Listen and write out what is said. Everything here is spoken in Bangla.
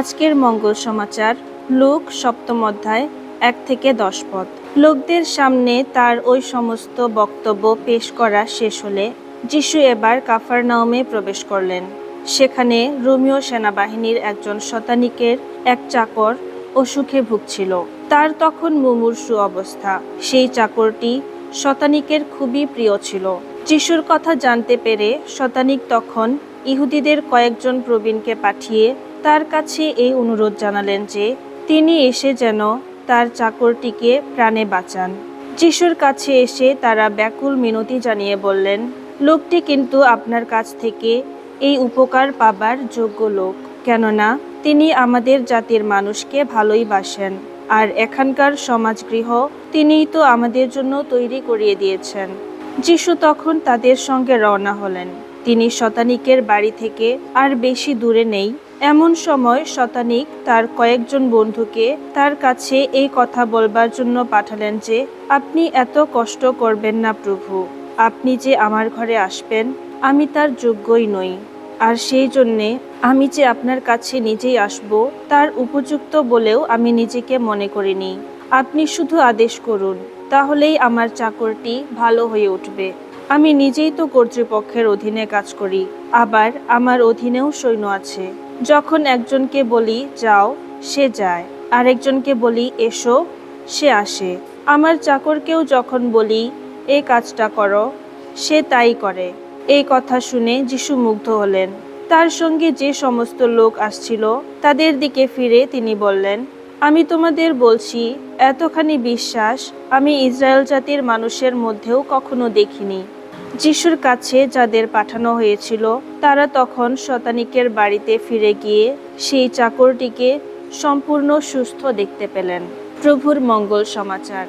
আজকের মঙ্গল সমাচার, লোক, সপ্তম অধ্যায়, এক থেকে দশ পদ। লোকদের সামনে তার ওই সমস্ত বক্তব্য পেশ করা শেষ হলে যিশু এবার কাফারনাউমে প্রবেশ করলেন। সেখানে রোমিও সেনাবাহিনীর একজন শতানিকের এক চাকর অসুখে ভুগছিল। তার তখন মুমূর্ষু অবস্থা। সেই চাকরটি শতানিকের খুবই প্রিয় ছিল। যিশুর কথা জানতে পেরে শতানিক তখন ইহুদিদের কয়েকজন প্রবীণকে পাঠিয়ে তার কাছে এই অনুরোধ জানালেন যে, তিনি এসে যেন তার চাকরটিকে প্রাণে বাঁচান। যিশুর কাছে এসে তারা ব্যাকুল মিনতি জানিয়ে বললেন, লোকটি কিন্তু আপনার কাছ থেকে এই উপকার পাবার যোগ্য লোক। কেননা, তিনি আমাদের জাতির মানুষকে ভালোই বাসেন, আর এখানকার সমাজগৃহ তিনিই তো আমাদের জন্য তৈরি করিয়ে দিয়েছেন। যিশু তখন তাদের সঙ্গে রওনা হলেন। তিনি শতানিকের বাড়ি থেকে আর বেশি দূরে নেই এমন সময় শতানিক তার কয়েকজন বন্ধুকে তার কাছে এই কথা বলবার জন্য পাঠালেন যে, আপনি এত কষ্ট করবেন না প্রভু। আপনি যে আমার ঘরে আসবেন, আমি তার যোগ্যই নই। আর সেই জন্যে আমি যে আপনার কাছে নিজেই আসব, তার উপযুক্ত বলেও আমি নিজেকে মনে করিনি। আপনি শুধু আদেশ করুন, তাহলেই আমার চাকরটি ভালো হয়ে উঠবে। আমি নিজেই তো কর্তৃপক্ষের অধীনে কাজ করি, আবার আমার অধীনেও সৈন্য আছে। যখন একজনকে বলি, যাও, সে যায়। আরেকজনকে বলি, এসো, সে আসে। আমার চাকরকেও যখন বলি এই কাজটা করো, সে তাই করে। এই কথা শুনে যিশু মুগ্ধ হলেন। তার সঙ্গে যে সমস্ত লোক আসছিল, তাদের দিকে ফিরে তিনি বললেন, আমি তোমাদের বলছি, এতখানি বিশ্বাস আমি ইসরায়েল জাতির মানুষের মধ্যেও কখনো দেখিনি। যিশুর কাছে যাদের পাঠানো হয়েছিল, তারা তখন শতানিকের বাড়িতে ফিরে গিয়ে সেই চাকরটিকে সম্পূর্ণ সুস্থ দেখতে পেলেন। প্রভুর মঙ্গল সমাচার।